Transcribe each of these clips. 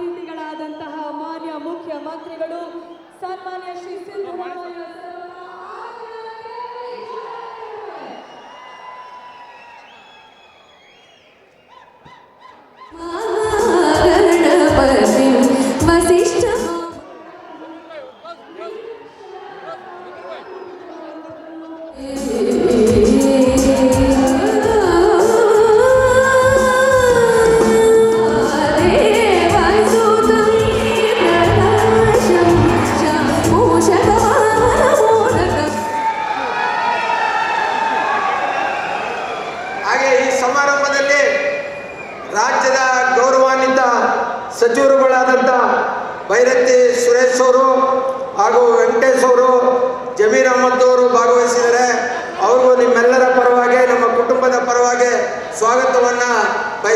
ಅತಿಥಿಗಳಾದಂತಹ ಮಾನ್ಯ ಮುಖ್ಯಮಂತ್ರಿಗಳು ಸನ್ಮಾನ್ಯ ಶ್ರೀ ಸಿಂಧು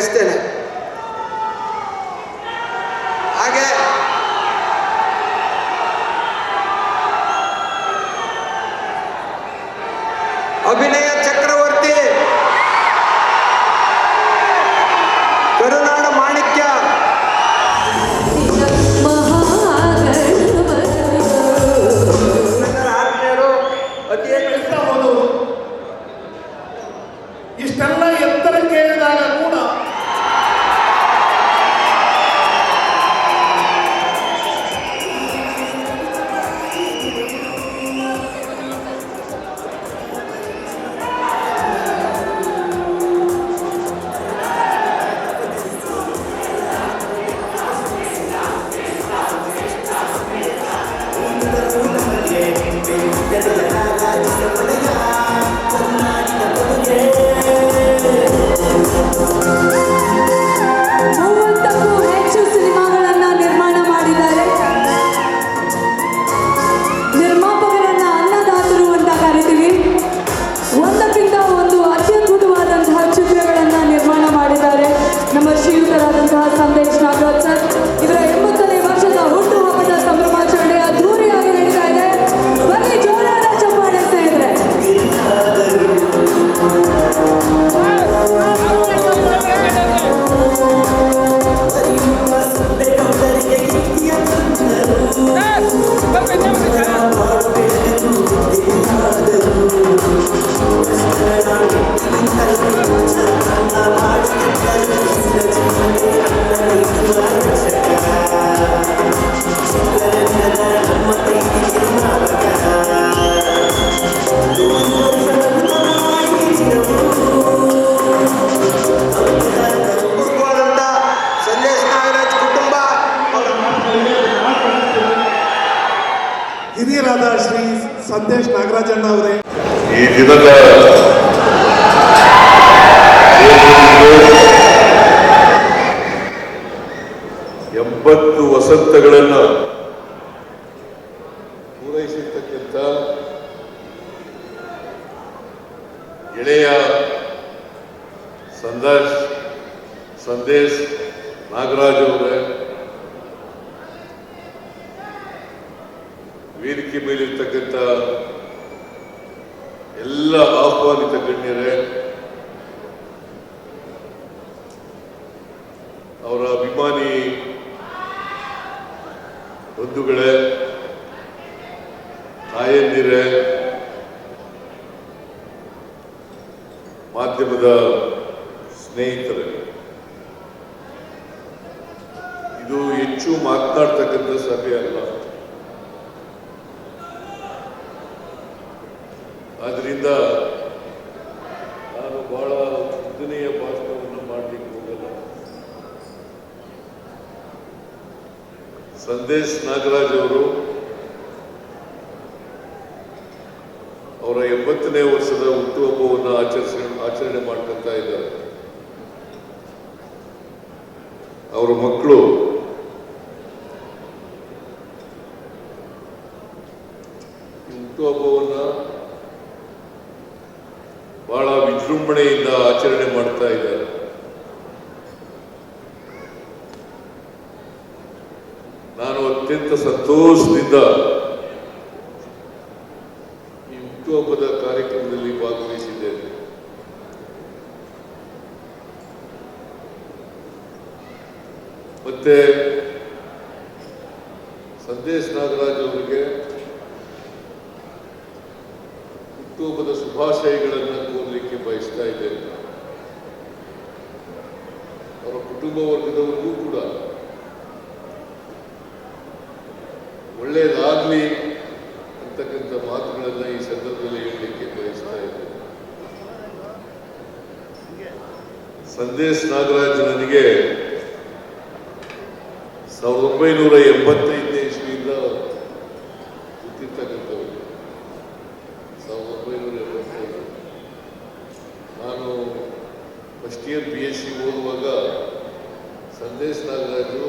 ಬಯಸ್ತೇನೆ ಹಾಗೆ ಅಭಿನಯ ಚಕ್ರವರ್ತಿ ಕರುನಾಡ ಮಾಣಿಕ್ಯ. ಆತ್ಮೀಯರು ಅತಿ ಹೆಚ್ಚು ಇಷ್ಟೆಲ್ಲ ಎತ್ತರ ಕೇಳಿದಾಗ ಕೂಡ ಸಂದೇಶ್ ನಾಗರಾಜಣ್ಣ ಅವರೇ. ಈ ದಿನದ ಎಂಬತ್ತು ವಸಂತಗಳನ್ನು ಪೂರೈಸಿರ್ತಕ್ಕಂಥ ಗೆಳೆಯ ಸಂದರ್ಶ್ ಸಂದೇಶ್ ನಾಗರಾಜ್ ಅವರೇ. ಆಹ್ವಾನಿತ ಗಣ್ಯರೇ ಅವರ ಅಭಿಮಾನಿ ಬಂಧುಗಳೇ ತಾಯಂದಿರೇ ಮಾಧ್ಯಮದ ಸ್ನೇಹಿತರೇ ಇದು ಹೆಚ್ಚು ಮಾತನಾಡ್ತಕ್ಕಂಥ ಸಭೆ ಅಲ್ಲ. ಆದ್ರಿಂದ ನಾನು ಬಹಳ ಉದ್ದನೆಯ ಭಾಷಣವನ್ನು ಮಾಡಲಿಕ್ಕೆ ಹೋಗಲ್ಲ ಸಂದೇಶ್ ನಾಗರಾಜ್ ಅವರು ಅವರ ಎಂಬತ್ತನೇ ವರ್ಷದ ಹುಟ್ಟುಹಬ್ಬವನ್ನು ಆಚರಿಸ ಆಚರಣೆ ಮಾಡ್ಕೊತಾ ಇದ್ದಾರೆ. ಅವರ ಮಕ್ಕಳು ಈ ಹುಟ್ಟುಹಬ್ಬವನ್ನು ಬಹಳ ವಿಜೃಂಭಣೆಯಿಂದ ಆಚರಣೆ ಮಾಡ್ತಾ ಇದ್ದಾರೆ ನಾನು ಅತ್ಯಂತ ಈ ಹುಟ್ಟುಹಬ್ಬದ ಕಾರ್ಯಕ್ರಮದಲ್ಲಿ ಭಾಗವಹಿಸಿದ್ದೇನೆ. ಮತ್ತೆ ಸಂದೇಶ್ ನಾಗರಾಜ್ ಅವರಿಗೆ ಹುಟ್ಟುಹಬ್ಬದ ಶುಭಾಶಯಗಳನ್ನು ಕೋರಲಿಕ್ಕೆ ಬಯಸ್ತಾ ಇದ್ದೇನೆ. ಅವರ ಕುಟುಂಬ ವರ್ಗದವರಿಗೂ ಕೂಡ. ಒಳ್ಳೆಯದಾಗಲಿ ಅಂತಕ್ಕಂಥ ಮಾತುಗಳನ್ನು ಈ ಸಂದರ್ಭದಲ್ಲಿ ಹೇಳಲಿಕ್ಕೆ ಬಯಸ್ತಾ ಇದ್ದೇನೆ. ಸಂದೇಶ್ ನಾಗರಾಜ್ ನನಗೆ ಸಾವಿರದ ಒಂಬೈನೂರ ಎಂಬತ್ತೈದನೇ ಇಸ್ವಿಯಿಂದ ಗೊತ್ತಿರ್ತಕ್ಕಂಥವ್ರು ಸಾವಿರದ ಒಂಬೈನೂರ ಎಂಬತ್ತೈದು. ನಾನು first year B S C ಓದುವಾಗ Sandesh Nagaraju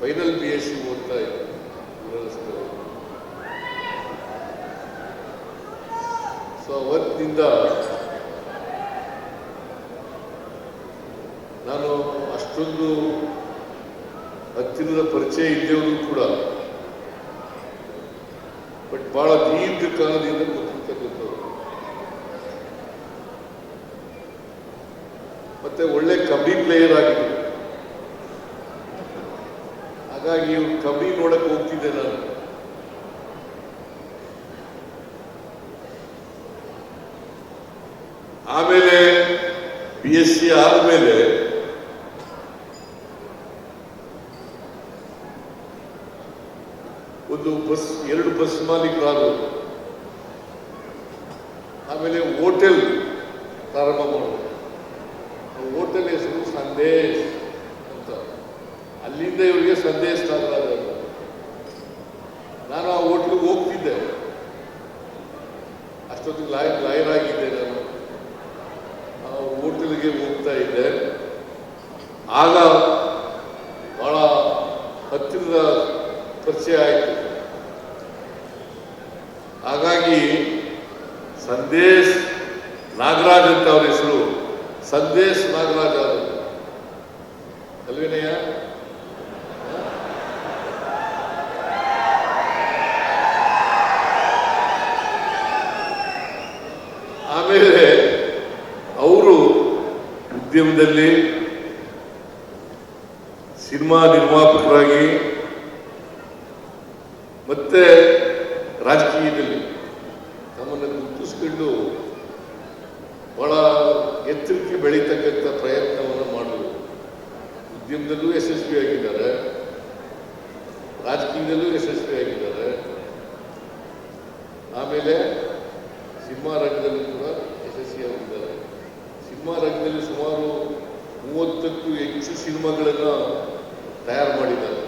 final B S C ಓದ್ತಾ ಇದ್ದರು ಸೊ ಅವತ್ತಿನಿಂದ ನಾನು ಅಷ್ಟೊಂದು ಹತ್ತಿರದ ಪರಿಚಯ ಇದ್ದವರು ಕೂಡ ಬಟ್ ಬಹಳ ದೀರ್ಘಕಾಲದಿಂದ ಗೊತ್ತಿರ್ತಕ್ಕಂಥವ್ರು. ಮತ್ತೆ ಒಳ್ಳೆ ಕಬಡ್ಡಿ ಪ್ಲೇಯರ್ ಆಗಿದೆ ಹಾಗಾಗಿ ಕಬಡ್ಡಿ ನೋಡಕ್ ಹೋಗ್ತಿದ್ದೆ ನಾನು ಆಮೇಲೆ ಬಿ ಎಸ್ ಸಿ ಆದಮೇಲೆ ಒಂದು ಬಸ್, ಎರಡು ಬಸ್ ಮಾಲೀಕರಾದರು. ಆಮೇಲೆ ಹೋಟೆಲ್ ಪ್ರಾರಂಭ ಮಾಡೋದು ಹೋಟೆಲ್ ಹೆಸರು ಸಂದೇಶ್ ಅಂತ. ಅಲ್ಲಿಂದ ಇವರಿಗೆ ಸಂದೇಶ್ ಅಂತ. ನಾನು ಆ ಹೋಟ್ಲಿಗೆ ಹೋಗ್ತಿದ್ದೆ. ಅಷ್ಟೊತ್ತಿಗೆ ಲಾಯರ್ ಲಾಯರ್ ಆಗಿದ್ದೆ ನಾನು ಹೋಟೆಲ್ಗೆ ಹೋಗ್ತಾ ಇದ್ದೆ. ಆಗ ಬಹಳ ಹತ್ತಿರದ ಪರಿಚಯ ಆಯಿತು ಹಾಗಾಗಿ ಸಂದೇಶ್ ನಾಗರಾಜ್ ಅಂತ ಅವ್ರ ಹೆಸರು ಸಂದೇಶ್ ನಾಗರಾಜ್ ಅವರು ಅಲ್ವೇನಯ್ಯ ಆಮೇಲೆ ಅವರು ಉದ್ಯಮದಲ್ಲಿ ಸಿನಿಮಾ ನಿರ್ಮಾಪಕರಾಗಿ ಮತ್ತೆ ರಾಜಕೀಯದಲ್ಲಿ ತಮ್ಮನ್ನು ಗುರುತಿಸ್ಕೊಂಡು ಬಹಳ ಎತ್ತರಕ್ಕೆ ಬೆಳೀತಕ್ಕಂಥ ಪ್ರಯತ್ನವನ್ನು ಮಾಡಲು ಉದ್ಯಮದಲ್ಲೂ ಯಶಸ್ವಿಯಾಗಿದ್ದಾರೆ. ರಾಜಕೀಯದಲ್ಲೂ ಯಶಸ್ವಿಯಾಗಿದ್ದಾರೆ. ಆಮೇಲೆ ಸಿನಿಮಾ ರಂಗದಲ್ಲಿ ಕೂಡ ಯಶಸ್ವಿಯಾಗಿದ್ದಾರೆ. ಸಿನಿಮಾ ರಂಗದಲ್ಲಿ ಸುಮಾರು ಮೂವತ್ತಕ್ಕೂ ಹೆಚ್ಚು ಸಿನಿಮಾಗಳನ್ನು ತಯಾರು ಮಾಡಿದ್ದಾರೆ.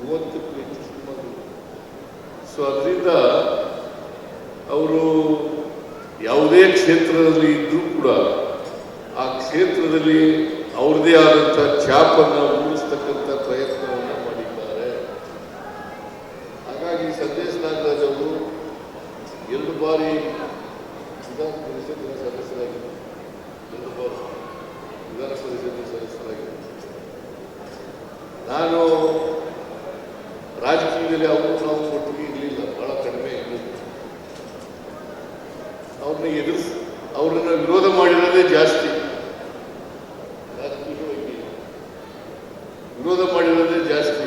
ಮೂವತ್ತು ಸಿನಿಮಾಗಳು ಸೊ ಅದರಿಂದ ಅವರು ಯಾವುದೇ ಕ್ಷೇತ್ರದಲ್ಲಿ ಇದ್ದರೂ ಕೂಡ ಆ ಕ್ಷೇತ್ರದಲ್ಲಿ ಅವ್ರದೇ ಆದಂಥ ಛಾಪನ್ನು ಮೂಡಿಸ್ತಕ್ಕಂಥ ಪ್ರಯತ್ನವನ್ನು ಮಾಡಿದ್ದಾರೆ. ಹಾಗಾಗಿ ಸಂದೇಶ್ ನಾಗರಾಜ್ ಅವರು ಎರಡು ಬಾರಿ ವಿಧಾನ ಪರಿಷತ್ತಿನ ಸದಸ್ಯರಾಗಿದ್ದರು ಎರಡು ಬಾರಿ ವಿಧಾನ ಸದಸ್ಯರಾಗಿದ್ದರು ನಾನು ರಾಜಕೀಯದಲ್ಲಿ ಅವರು ನಾವು ಕೊಟ್ಟಿಗೆ ಇರಲಿಲ್ಲ ಬಹಳ ಕಡಿಮೆ ಇರಲಿಲ್ಲ. ಅವ್ರನ್ನ ಎದುರಿಸ್ ಅವ್ರನ್ನ ವಿರೋಧ ಮಾಡಿರೋದೇ ಜಾಸ್ತಿ ರಾಜಕೀಯವಾಗಿ ವಿರೋಧ ಮಾಡಿರೋದೇ ಜಾಸ್ತಿ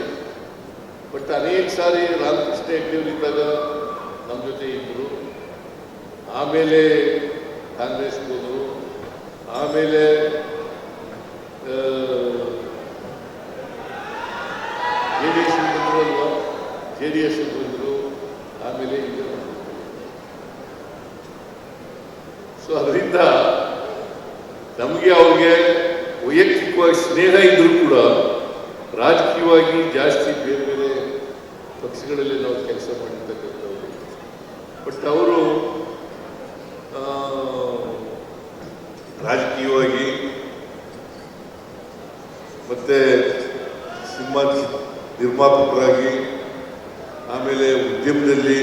ಬಟ್ ಅನೇಕ ಸಾರಿ ರಾಮಕೃಷ್ಣ ಹೆಗ್ಡೆಯವರಿದ್ದಾಗ ನಮ್ಮ ಜೊತೆ ಇದ್ದರು ಆಮೇಲೆ ಕಾಂಗ್ರೆಸ್ ಹೋದರು ಆಮೇಲೆ ಜೆ ಡಿ ಎಸ್ ಬಂದರು ಅಲ್ವಾ ಜೆ ಡಿ ಎಸ್ ಬಂದರು, ಆಮೇಲೆ ಸೊ ಅದರಿಂದ ನಮಗೆ ಅವ್ರಿಗೆ ವೈಯಕ್ತಿಕವಾಗಿ ಸ್ನೇಹ ಇದ್ದರೂ ಕೂಡ ರಾಜಕೀಯವಾಗಿ ಜಾಸ್ತಿ ಬೇರೆ ಬೇರೆ ಪಕ್ಷಗಳಲ್ಲಿ ನಾವು ಕೆಲಸ ಮಾಡಿರ್ತಕ್ಕಂಥವ್ರು. ಬಟ್ ಅವರು ರಾಜಕೀಯವಾಗಿ ಮತ್ತೆ ಸಿನಿಮಾ ನಿರ್ಮಾಪಕರಾಗಿ ಆಮೇಲೆ ಉದ್ಯಮದಲ್ಲಿ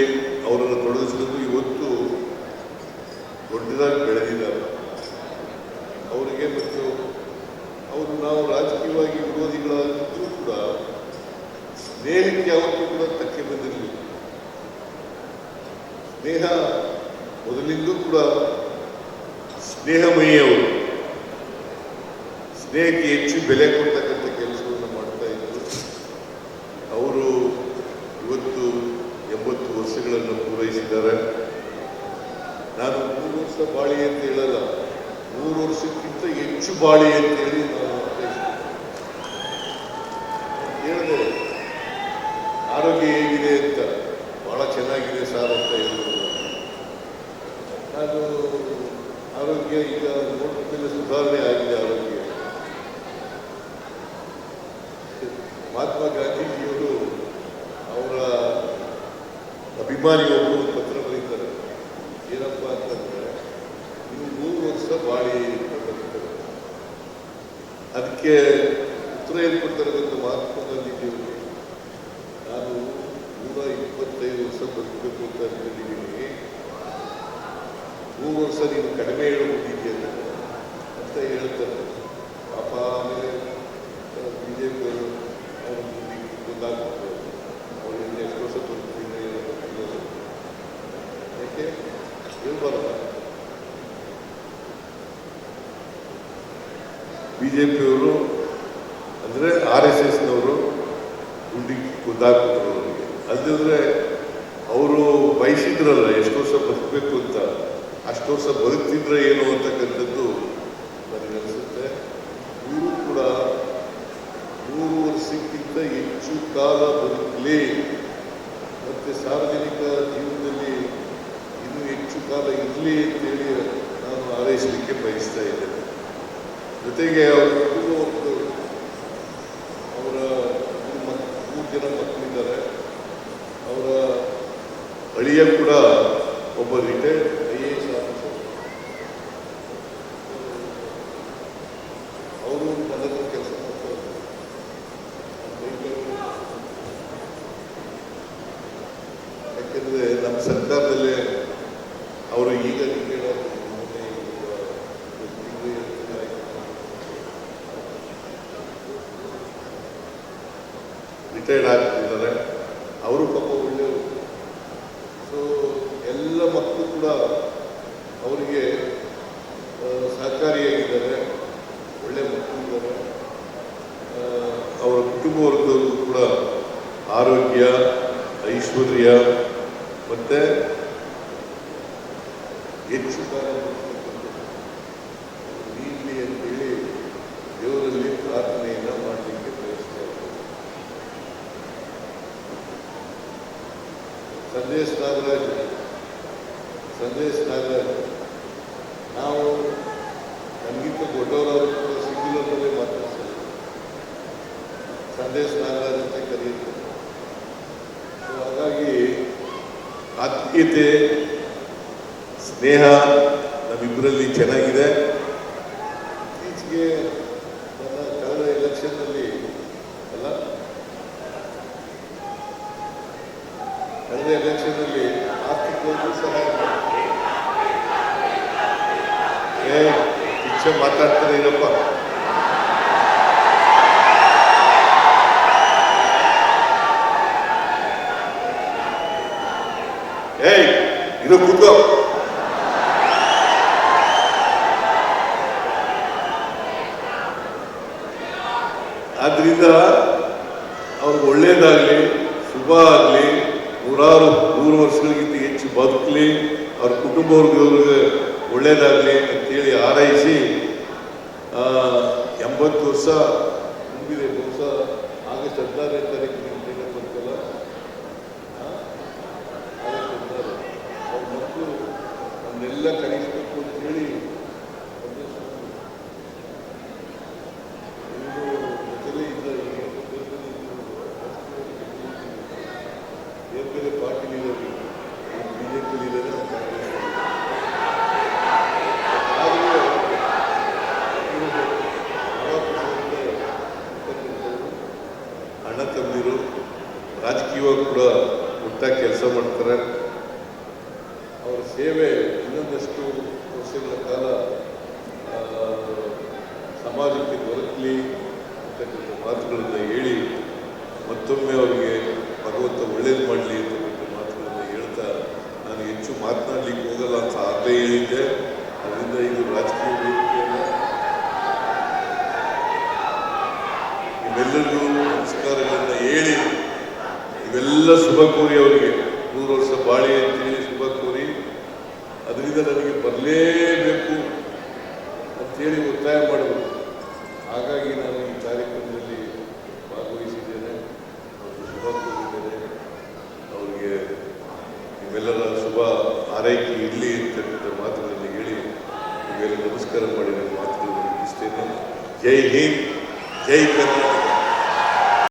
ಅವರನ್ನು ತೊಡಗಿಸಿಕೊಂಡು ಇವತ್ತು ದೊಡ್ಡದಾಗಿ ಬೆಳೆದಿದ್ದಾರೆ. ಅವರಿಗೆ ಮತ್ತು ಅವರು ನಾವು ರಾಜಕೀಯವಾಗಿ ವಿರೋಧಿಗಳಾಗಿದ್ದರೂ ಕೂಡ ಸ್ನೇಹಕ್ಕೆ ಯಾವತ್ತೂ ಕೂಡ ತಕ್ಕೆ ಬಂದಿರಲಿಲ್ಲ ಸ್ನೇಹ ಮೊದಲಿಂದೂ ಕೂಡ ಸ್ನೇಹಮಯಿ ಅವರು ಸ್ನೇಹಕ್ಕೆ ಹೆಚ್ಚು ಬೆಲೆ ಕೊಡ್ತಕ್ಕಂಥ ವರ್ಷ ಬಾಳಿ ಅಂತ ಹೇಳಲ್ಲ, ಮೂರು ವರ್ಷಕ್ಕಿಂತ ಹೆಚ್ಚು ಬಾಳಿ ಅಂತ ಹೇಳಿ ಹೇಳಿದೆ, ಆರೋಗ್ಯ ಹೇಗಿದೆ ಅಂತ, ಬಹಳ ಚೆನ್ನಾಗಿದೆ ಸರ್ ಅಂತ ಹೇಳಿದ್ರು. ನಾನು ಆರೋಗ್ಯ ಈಗ ನೋಡಿದ್ರೆ ಸುಧಾರಣೆ ಆಗಿದೆ ಆರೋಗ್ಯ. ಮಹಾತ್ಮ ಗಾಂಧೀಜಿಯವರು ಅವರ ಅಭಿಮಾನಿಯೊಬ್ಬರು ಬಾಳಿ ಅದಕ್ಕೆ ಉತ್ತರ ಏನು ಗಾಂಧೀಜಿಯವರು ನಾನು ನೂರ ಇಪ್ಪತ್ತೈದು ವರ್ಷ ಬದುಕಬೇಕು ಅಂತ ಹೇಳಿದ್ದೀನಿ ಮೂರು ವರ್ಷ ನೀನು ಕಡಿಮೆ ಹೇಳ್ಬಿಟ್ಟಿದ್ಯಲ್ಲ ಅಂತ ಹೇಳ್ತಾರೆ ಪಾಪ ಆಮೇಲೆ ಬಿ ಜೆ ಪಿಯವರು ಅವರು ಗೊತ್ತಾಗ್ಬಿಟ್ಟು ಅವ್ರು ಇನ್ನು ಎಷ್ಟು ವರ್ಷ ಬದುಕ್ತೀನಿ ಏನೋ ಗೊತ್ತಿಲ್ಲ. ಯಾಕೆ ಹೇಳ್ಬಾರಲ್ಲ ಬಿ ಜೆ ಪಿಯವರು ಅಂದರೆ ಆರ್ ಎಸ್ ಎಸ್ನವರು ಗುಂಡಿ ಕುದ್ದಾಕ್ಬಿಟ್ರು ಅವರಿಗೆ. ಅದಿದ್ರೆ ಅವರು ಬಯಸಿದ್ರಲ್ಲ ಎಷ್ಟು ವರ್ಷ ಬದುಕಬೇಕು ಅಂತ. ಅಷ್ಟು ವರ್ಷ ಬದುಕ್ತಿದ್ರೆ ಏನು ಅಂತಕ್ಕಂಥದ್ದು ನನಗನ್ಸುತ್ತೆ ಇವರು ಕೂಡ ಮೂರು ವರ್ಷಕ್ಕಿಂತ ಹೆಚ್ಚು ಕಾಲ ಬದುಕಲಿ. ಮತ್ತು ಸಾರ್ವಜನಿಕ ಜೀವನದಲ್ಲಿ ಇನ್ನೂ ಹೆಚ್ಚು ಕಾಲ ಇರಲಿ ಅಂತೇಳಿ ನಾನು ಆರೈಸಲಿಕ್ಕೆ ಬಯಸ್ತಾ ಇದ್ದೇನೆ. ಜೊತೆಗೆ ಅವರು ಅವರ ಮೂರು ಜನ ಮಕ್ಕಳಿದ್ದಾರೆ. ಅವರ ಅಳಿಯ ಕೂಡ ಒಬ್ಬ retired I A S officer ಅವರು ನನ್ನ ಹತ್ರ ಕೆಲಸ ಮಾಡ್ತಾ ಇದ್ದಾರೆ ಯಾಕೆಂದರೆ ನಮ್ಮ ಸರ್ಕಾರದಲ್ಲೇ ಅವರು ಈಗ ರಿಟೈರ್ಡ್ ರಿಟೈರ್ಡ್ ಆಗ್ತಿದ್ದಾರೆ ಅವರು ಪಾಪ ಒಳ್ಳೆಯವರು ಸೊ ಎಲ್ಲ ಮಕ್ಕಳು ಕೂಡ ಅವರಿಗೆ ಆ, ಸಹಕಾರಿಯಾಗಿದ್ದಾರೆ ಒಳ್ಳೆ ಮಕ್ಕಳಿದ್ದಾರೆ ಆ, ಅವರ ಕುಟುಂಬ ವರ್ಗದವ್ರಿಗೂ ಕೂಡ ಆರೋಗ್ಯ ಐಶ್ವರ್ಯ ಮತ್ತೆ ಹೆಚ್ಚು ಕಾಲ ನೀಡಲಿ ಅಂತೇಳಿ ದೇವರಲ್ಲಿ ಪ್ರಾರ್ಥನೆಯನ್ನು ಮಾಡಲಿಕ್ಕೆ ಬಯಸ್ತಾ ಇದ್ದಾರೆ ಸಂದೇಶ್ ನಾಗರಾಜ್ ಸಂದೇಶ್ ನಾಗರಾಜ್ ನಾವು ನಮಗಿಂತ ದೊಡ್ಡವರಾದ್ರು ಕೂಡ ಸಿಂಗ್ಯುಲರ್ನಲ್ಲೇ ಮಾತಾಡ್ತಾರೆ ಸಂದೇಶ್ ನಾಗರಾಜ್ ಅಂತ ಕರೆಯುತ್ತೆ. ಸೊ ಹಾಗಾಗಿ ಆತ್ಮೀಯತೆ, ಸ್ನೇಹ ನಮ್ಮಿಬ್ಬರಲ್ಲಿ ಚೆನ್ನಾಗಿದೆ. ಇತ್ತೀಚೆಗೆ ಕಳೆದ ಎಲೆಕ್ಷನ್ನಲ್ಲಿ ಅಲ್ಲ ಕಳೆದ ಎಲೆಕ್ಷನ್ನಲ್ಲಿ ಆರ್ಥಿಕವಾಗಿ ಸಹಾಯ ಮಾತಾಡ್ತಾರೆ ಇರಪ್ಪ. ಇದು ಕೂತ್ಕೋ ಆದ್ರಿಂದ ಅವ್ರಿಗೆ ಒಳ್ಳೇದಾಗಲಿ ಶುಭ ಆಗಲಿ ನೂರಾರು ನೂರು ವರ್ಷಗಳಿಗಿಂತ ಹೆಚ್ಚು ಬದುಕಲಿ ಅವ್ರ ಕುಟುಂಬ ವರ್ಗದವ್ರಿಗೆ ಒಳ್ಳೇದಾಗಲಿ ಅಂತೇಳಿ ಹಾರೈಸಿ ಆ, ಎಂಬತ್ತು ವರ್ಷ ಮುಗಿದಿದೆ ಬಹುಶಃ ಆಗಸ್ಟ್ ಹದಿನಾರನೇ ತಾರೀಕು ನಿಮ್ಮ ಡೇಟ್ ಬರ್ತಲ್ಲ ಆ? ಆಗಸ್ಟ್ ಹದಿನಾರು ಅವ್ರ ಮಕ್ಕಳು ನಮ್ಮನ್ನೆಲ್ಲ ಕರೆಸಬೇಕು ಅಂತೇಳಿ ಸಂದೇಶ ಮಾಡಿದ್ರು. ಇವರು ಜೊತೆಲೇ ಇದ್ದ ಈಗ ಬೇರೆ ಬೇರೆ ಪಾರ್ಟಿಲಿದ್ದಾರೆ ಬಿ ಜೆ ಪಿಲಿದ್ದಾರೆ ಆದರೆ ಇವರು ಮಹಾಪುರುಷರಿಂದ ಇರ್ತಕ್ಕಂಥವ್ರು ಅಣ್ಣ ತಂದಿರು ರಾಜಕೀಯವಾಗಿ ಕೂಡ ಒಟ್ಟಾಗಿ ಕೆಲಸ ಮಾಡ್ತಾರೆ. ಅವರ ಸೇವೆ ಇನ್ನೊಂದಷ್ಟು ವರ್ಷಗಳ ಕಾಲ ಸಮಾಜಕ್ಕೆ ದೊರಕಲಿ ಅಂತಕ್ಕಂಥ ಮಾತುಗಳನ್ನು ಹೇಳಿ ಮತ್ತೊಮ್ಮೆ ಅವರಿಗೆ ಭಗವಂತ ಒಳ್ಳೇದು ಮಾಡಲಿ ಅಂತಕ್ಕಂಥ ಮಾತುಗಳನ್ನು ಹೇಳ್ತಾ ನಾನು ಹೆಚ್ಚು ಮಾತನಾಡಲಿಕ್ಕೆ ಹೋಗಲ್ಲ ಅಂತ ಆತ ಹೇಳಿದ್ದೆ. ಅದರಿಂದ ಇದು ರಾಜಕೀಯ ಹೇಳಿ. ಇವೆಲ್ಲ ಶುಭ ಕೋರಿ ಅವರಿಗೆ. ನೂರು ವರ್ಷ ಬಾಳಿ ಅಂತೇಳಿ ಶುಭ ಕೋರಿ. ಅದರಿಂದ ನನಗೆ ಬರಲಿ ಬರಲೇಬೇಕು ಅಂತೇಳಿ ಒತ್ತಾಯ ಮಾಡಿದರು. ಹಾಗಾಗಿ ನಾನು ಈ ಕಾರ್ಯಕ್ರಮದಲ್ಲಿ ಭಾಗವಹಿಸಿದ್ದೇನೆ. ಅವರು ಶುಭ ಕೋರಿದ್ದೇನೆ. ಅವರಿಗೆ ನಿಮ್ಮೆಲ್ಲರ ಶುಭ ಆರೈಕೆ ಇರಲಿ ಅಂತಕ್ಕಂಥ ಮಾತುಗಳನ್ನು ಹೇಳಿ ನಿಮಗೆಲ್ಲ ನಮಸ್ಕಾರ ಮಾಡಿ ನನ್ನ ಮಾತುಗಳನ್ನು ಮುಗಿಸ್ತೇನೆ. ಜೈ ಹಿಂದ್, ಜೈ ಕರ್ನಾಟಕ.